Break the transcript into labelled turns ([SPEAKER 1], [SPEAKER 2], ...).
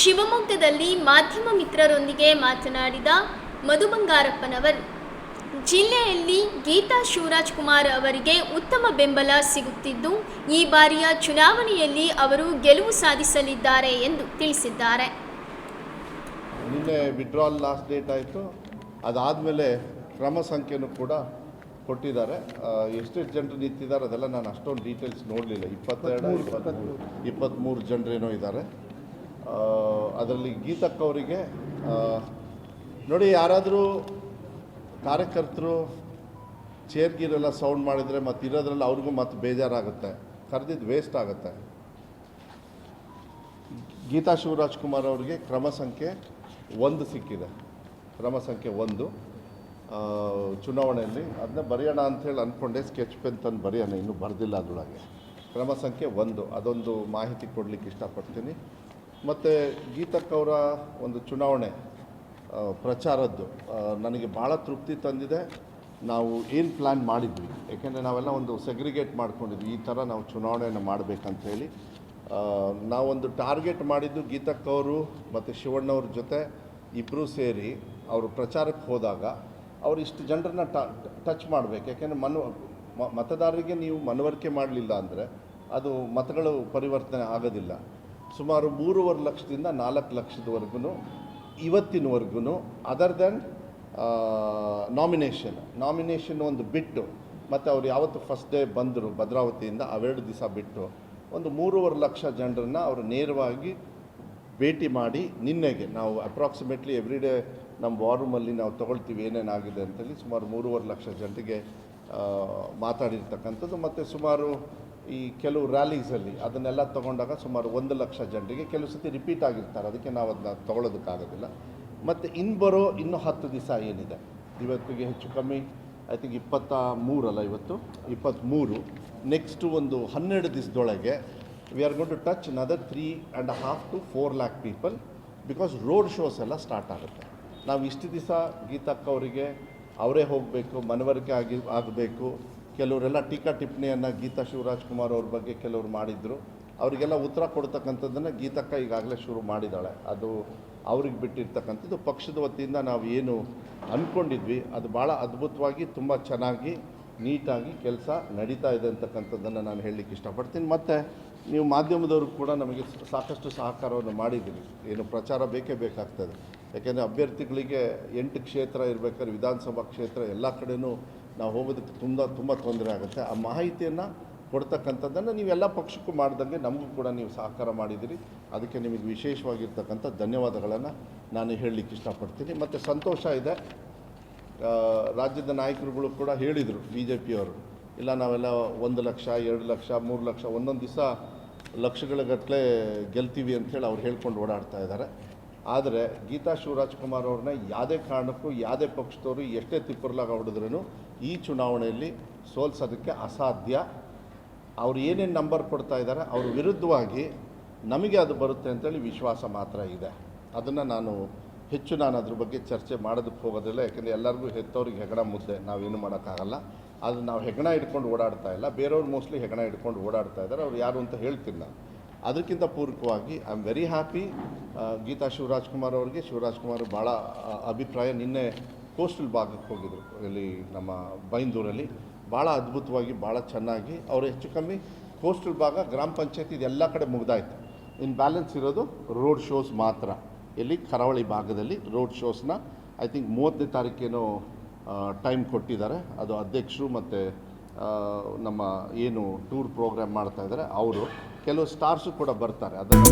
[SPEAKER 1] ಶಿವಮೊಗ್ಗದಲ್ಲಿ ಮಾಧ್ಯಮ ಮಿತ್ರರೊಂದಿಗೆ ಮಾತನಾಡಿದ ಮಧು ಬಂಗಾರಪ್ಪನವರು ಜಿಲ್ಲೆಯಲ್ಲಿ ಗೀತಾ ಶಿವರಾಜ್ ಕುಮಾರ್ ಅವರಿಗೆ ಉತ್ತಮ ಬೆಂಬಲ ಸಿಗುತ್ತಿದ್ದು, ಈ ಬಾರಿಯ ಚುನಾವಣೆಯಲ್ಲಿ ಅವರು ಗೆಲುವು ಸಾಧಿಸಲಿದ್ದಾರೆ ಎಂದು ತಿಳಿಸಿದ್ದಾರೆ.
[SPEAKER 2] ನಿನ್ನೆ ವಿಡ್ರಾಲ್ ಲಾಸ್ಟ್ ಡೇಟ್ ಆಯಿತು. ಅದಾದಮೇಲೆ ಕ್ರಮ ಸಂಖ್ಯೆನೂ ಕೂಡ ಕೊಟ್ಟಿದ್ದಾರೆ. ಎಷ್ಟೆಷ್ಟು ಜನರು ನಿಂತಿದ್ದಾರೆ ಅದೆಲ್ಲ ನಾನು ಅಷ್ಟೊಂದು ಡೀಟೇಲ್ಸ್ ನೋಡಲಿಲ್ಲ. ಇಪ್ಪತ್ತೆರಡು ಇಪ್ಪತ್ತ್ಮೂರು ಜನರೇನೋ ಇದ್ದಾರೆ. ಅದರಲ್ಲಿ ಗೀತಕ್ಕವರಿಗೆ ನೋಡಿ ಯಾರಾದರೂ ಕಾರ್ಯಕರ್ತರು ಚೇರ್ ಗೀರೆಲ್ಲ ಸೌಂಡ್ ಮಾಡಿದರೆ ಮತ್ತು ಇರೋದ್ರಲ್ಲಿ ಅವ್ರಿಗೂ ಮತ್ತೆ ಬೇಜಾರಾಗುತ್ತೆ. ಕರೆದಿದ್ದು ವೇಸ್ಟ್ ಆಗುತ್ತೆ. ಗೀತಾ ಶಿವರಾಜ್ ಕುಮಾರ್ ಅವರಿಗೆ ಕ್ರಮ ಸಂಖ್ಯೆ ಒಂದು ಸಿಕ್ಕಿದೆ. ಕ್ರಮ ಸಂಖ್ಯೆ ಒಂದು. ಚುನಾವಣೆಯಲ್ಲಿ ಅದನ್ನ ಬರೆಯೋಣ ಅಂಥೇಳಿ ಅಂದ್ಕೊಂಡೆ ಸ್ಕೆಚ್ ಪೆನ್ ತಂದು ಬರೆಯೋಣ, ಇನ್ನೂ ಬರೆದಿಲ್ಲ ಅದರೊಳಗೆ. ಕ್ರಮ ಸಂಖ್ಯೆ ಒಂದು. ಅದೊಂದು ಮಾಹಿತಿ ಕೊಡಲಿಕ್ಕೆ ಇಷ್ಟಪಡ್ತೀನಿ. ಮತ್ತು ಗೀತಕ್ಕವರ ಒಂದು ಚುನಾವಣೆ ಪ್ರಚಾರದ್ದು ನನಗೆ ಭಾಳ ತೃಪ್ತಿ ತಂದಿದೆ. ನಾವು ಏನು ಪ್ಲ್ಯಾನ್ ಮಾಡಿದ್ವಿ ಯಾಕೆಂದರೆ ನಾವೆಲ್ಲ ಒಂದು ಸೆಗ್ರಿಗೇಟ್ ಮಾಡ್ಕೊಂಡಿದ್ವಿ, ಈ ಥರ ನಾವು ಚುನಾವಣೆಯನ್ನು ಮಾಡಬೇಕಂಥೇಳಿ ನಾವೊಂದು ಟಾರ್ಗೆಟ್ ಮಾಡಿದ್ದು ಗೀತಕ್ಕವರು ಮತ್ತು ಶಿವಣ್ಣವ್ರ ಜೊತೆ ಇಬ್ಬರೂ ಸೇರಿ ಅವರು ಪ್ರಚಾರಕ್ಕೆ ಹೋದಾಗ ಅವರು ಇಷ್ಟು ಜನರನ್ನ ಟಚ್ ಮಾಡಬೇಕು. ಯಾಕೆಂದರೆ ಮನ ಮತದಾರರಿಗೆ ನೀವು ಮನವರಿಕೆ ಮಾಡಲಿಲ್ಲ ಅಂದರೆ ಅದು ಮತಗಳು ಪರಿವರ್ತನೆ ಆಗೋದಿಲ್ಲ. ಸುಮಾರು ಮೂರುವರೆ ಲಕ್ಷದಿಂದ ನಾಲ್ಕು ಲಕ್ಷದವರೆಗೂ, ಇವತ್ತಿನವರೆಗೂ ಅದರ್ ದೆನ್ ನಾಮಿನೇಷನ್ ನಾಮಿನೇಷನ್ ಒಂದು ಬಿಟ್ಟು, ಮತ್ತು ಅವ್ರು ಯಾವತ್ತು ಫಸ್ಟ್ ಡೇ ಬಂದರು ಭದ್ರಾವತಿಯಿಂದ, ಅವೆರಡು ದಿವಸ ಬಿಟ್ಟು, ಒಂದು ಮೂರುವರೆ ಲಕ್ಷ ಜನರನ್ನು ಅವರು ನೇರವಾಗಿ ಭೇಟಿ ಮಾಡಿ, ನಿನ್ನೆಗೆ ನಾವು ಅಪ್ರಾಕ್ಸಿಮೇಟ್ಲಿ ಎವ್ರಿ ಡೇ ನಮ್ಮ ವಾರ್ ರೂಮಲ್ಲಿ ನಾವು ತೊಗೊಳ್ತೀವಿ ಏನೇನಾಗಿದೆ ಅಂತೇಳಿ ಸುಮಾರು ಮೂರುವರೆ ಲಕ್ಷ ಜನರಿಗೆ ಮಾತಾಡಿರ್ತಕ್ಕಂಥದ್ದು, ಮತ್ತು ಸುಮಾರು ಈ ಕೆಲವು ರ್ಯಾಲೀಸಲ್ಲಿ ಅದನ್ನೆಲ್ಲ ತೊಗೊಂಡಾಗ ಸುಮಾರು ಒಂದು ಲಕ್ಷ ಜನರಿಗೆ ಕೆಲವು ಸತಿ ರಿಪೀಟ್ ಆಗಿರ್ತಾರೆ. ಅದಕ್ಕೆ ನಾವು ಅದನ್ನ ತೊಗೊಳೋದಕ್ಕಾಗೋದಿಲ್ಲ. ಮತ್ತು ಇನ್ನು ಬರೋ ಇನ್ನೂ ಹತ್ತು ದಿವಸ ಏನಿದೆ? ಇವತ್ತಿಗೆ ಹೆಚ್ಚು ಕಮ್ಮಿ ಐ ಥಿಂಕ್ ಇಪ್ಪತ್ತ ಮೂರಲ್ಲ ಇವತ್ತು? ಇಪ್ಪತ್ತ್ಮೂರು ನೆಕ್ಸ್ಟು ಒಂದು ಹನ್ನೆರಡು ದಿವಸದೊಳಗೆ we are gone to touch another three and half to four lakh people because road shows ಎಲ್ಲ ಸ್ಟಾರ್ಟ್ ಆಗುತ್ತೆ. ನಾವು ಇಷ್ಟು ದಿವಸ ಗೀತಕ್ಕ ಅವರಿಗೆ ಅವರೇ ಹೋಗಬೇಕು, ಮನವರಿಕೆ ಆಗಿ, ಆಗಬೇಕು. ಕೆಲವರೆಲ್ಲ ಟೀಕಾ ಟಿಪ್ಪಣಿಯನ್ನು ಗೀತಾ ಶಿವರಾಜ್ ಕುಮಾರ್ ಅವ್ರ ಬಗ್ಗೆ ಕೆಲವರು ಮಾಡಿದರು. ಅವರಿಗೆಲ್ಲ ಉತ್ತರ ಕೊಡ್ತಕ್ಕಂಥದ್ದನ್ನು ಗೀತಕ್ಕ ಈಗಾಗಲೇ ಶುರು ಮಾಡಿದ್ದಾಳೆ. ಅದು ಅವ್ರಿಗೆ ಬಿಟ್ಟಿರ್ತಕ್ಕಂಥದ್ದು. ಪಕ್ಷದ ವತಿಯಿಂದ ನಾವು ಏನು ಅಂದ್ಕೊಂಡಿದ್ವಿ ಅದು ಭಾಳ ಅದ್ಭುತವಾಗಿ ತುಂಬ ಚೆನ್ನಾಗಿ, ನೀಟಾಗಿ ಕೆಲಸ ನಡೀತಾ ಇದೆ ಅಂತಕ್ಕಂಥದ್ದನ್ನು ನಾನು ಹೇಳಲಿಕ್ಕೆ ಇಷ್ಟಪಡ್ತೀನಿ. ಮತ್ತು ನೀವು ಮಾಧ್ಯಮದವರು ಕೂಡ ನಮಗೆ ಸಾಕಷ್ಟು ಸಹಕಾರವನ್ನು ಮಾಡಿದ್ದೀರಿ. ಏನು ಪ್ರಚಾರ ಬೇಕೇ ಬೇಕಾಗ್ತದೆ. ಯಾಕೆಂದರೆ ಅಭ್ಯರ್ಥಿಗಳಿಗೆ ಎಂಟು ಕ್ಷೇತ್ರ ಇರಬೇಕಾದ್ರೆ ವಿಧಾನಸಭಾ ಕ್ಷೇತ್ರ ಎಲ್ಲ ಕಡೆನೂ ನಾವು ಹೋಗೋದಕ್ಕೆ ತುಂಬ ತುಂಬ ತೊಂದರೆ ಆಗುತ್ತೆ. ಆ ಮಾಹಿತಿಯನ್ನು ಕೊಡ್ತಕ್ಕಂಥದ್ದನ್ನು ನೀವೆಲ್ಲ ಪಕ್ಷಕ್ಕೂ ಮಾಡ್ದಂಗೆ ನಮಗೂ ಕೂಡ ನೀವು ಸಹಕಾರ ಮಾಡಿದಿರಿ. ಅದಕ್ಕೆ ನಿಮಗೆ ವಿಶೇಷವಾಗಿರ್ತಕ್ಕಂಥ ಧನ್ಯವಾದಗಳನ್ನು ನಾನು ಹೇಳಲಿಕ್ಕೆ ಇಷ್ಟಪಡ್ತೀನಿ. ಮತ್ತು ಸಂತೋಷ ಇದೆ. ರಾಜ್ಯದ ನಾಯಕರುಗಳು ಕೂಡ ಹೇಳಿದರು ಬಿ ಜೆ ಪಿಯವರು ಇಲ್ಲ, ನಾವೆಲ್ಲ ಒಂದು ಲಕ್ಷ, ಎರಡು ಲಕ್ಷ, ಮೂರು ಲಕ್ಷ, ಒಂದೊಂದು ದಿವಸ ಲಕ್ಷಗಳ ಗಟ್ಟಲೆ ಗೆಲ್ತೀವಿ ಅಂಥೇಳಿ ಅವ್ರು ಹೇಳ್ಕೊಂಡು ಓಡಾಡ್ತಾ ಇದ್ದಾರೆ. ಆದರೆ ಗೀತಾ ಶಿವರಾಜ್ಕುಮಾರ್ ಅವ್ರನ್ನ ಯಾವುದೇ ಕಾರಣಕ್ಕೂ, ಯಾವುದೇ ಪಕ್ಷದವರು ಎಷ್ಟೇ ತಿಪ್ಪರ್ಲಾಗ ಹೊಡೆದ್ರೂ ಈ ಚುನಾವಣೆಯಲ್ಲಿ ಸೋಲ್ಸೋದಕ್ಕೆ ಅಸಾಧ್ಯ. ಅವ್ರು ಏನೇನು ನಂಬರ್ ಕೊಡ್ತಾ ಇದ್ದಾರೆ ಅವ್ರ ವಿರುದ್ಧವಾಗಿ ನಮಗೆ ಅದು ಬರುತ್ತೆ ಅಂತೇಳಿ ವಿಶ್ವಾಸ ಮಾತ್ರ ಇದೆ. ಅದನ್ನು ನಾನು ಹೆಚ್ಚು ನಾನು ಅದ್ರ ಬಗ್ಗೆ ಚರ್ಚೆ ಮಾಡೋದಕ್ಕೆ ಹೋಗೋದಿಲ್ಲ, ಯಾಕೆಂದರೆ ಎಲ್ಲರಿಗೂ ಹೆತ್ತವ್ರಿಗೆ ಹೆಗಣ ಮುದ್ದೆ, ನಾವೇನು ಮಾಡೋಕ್ಕಾಗಲ್ಲ. ಅದು ನಾವು ಹೆಗಣ ಇಟ್ಕೊಂಡು ಓಡಾಡ್ತಾ ಇಲ್ಲ, ಬೇರೆಯವ್ರು ಮೋಸ್ಟ್ಲಿ ಹೆಗಣ ಇಟ್ಕೊಂಡು ಓಡಾಡ್ತಾ ಇದ್ದಾರೆ ಅವ್ರು ಯಾರು ಅಂತ ಹೇಳ್ತೀನಿ ನಾನು. ಅದಕ್ಕಿಂತ ಪೂರಕವಾಗಿ I am very happy Geetha Shivaraj Kumar ಅವರಿಗೆ. ಶಿವರಾಜ್ ಕುಮಾರ್ ಭಾಳ ಅಭಿಪ್ರಾಯ ನಿನ್ನೆ ಕೋಸ್ಟಲ್ ಭಾಗಕ್ಕೆ ಹೋಗಿದ್ರು, ಇಲ್ಲಿ ನಮ್ಮ ಬೈಂದೂರಲ್ಲಿ. ಭಾಳ ಅದ್ಭುತವಾಗಿ, ಭಾಳ ಚೆನ್ನಾಗಿ. ಅವರು ಹೆಚ್ಚು ಕಮ್ಮಿ ಕೋಸ್ಟಲ್ ಭಾಗ, ಗ್ರಾಮ ಪಂಚಾಯತಿ ಇದೆಲ್ಲ ಕಡೆ ಮುಗ್ದಾಯ್ತು. ಇನ್ನು ಬ್ಯಾಲೆನ್ಸ್ ಇರೋದು ರೋಡ್ ಶೋಸ್ ಮಾತ್ರ. ಇಲ್ಲಿ ಕರಾವಳಿ ಭಾಗದಲ್ಲಿ ರೋಡ್ ಶೋಸ್ನ ಐ ಥಿಂಕ್ ಮೂವತ್ತನೇ ತಾರೀಕೇನೋ ಟೈಮ್ ಕೊಟ್ಟಿದ್ದಾರೆ. ಅದು ಅಧ್ಯಕ್ಷರು ಮತ್ತು ನಮ್ಮ ಏನು ಟೂರ್ ಪ್ರೋಗ್ರಾಮ್ ಮಾಡ್ತಾ ಇದ್ದಾರೆ ಅವರು ಕೆಲವು ಸ್ಟಾರ್ಸು ಕೂಡ ಬರ್ತಾರೆ. ಅದನ್ನು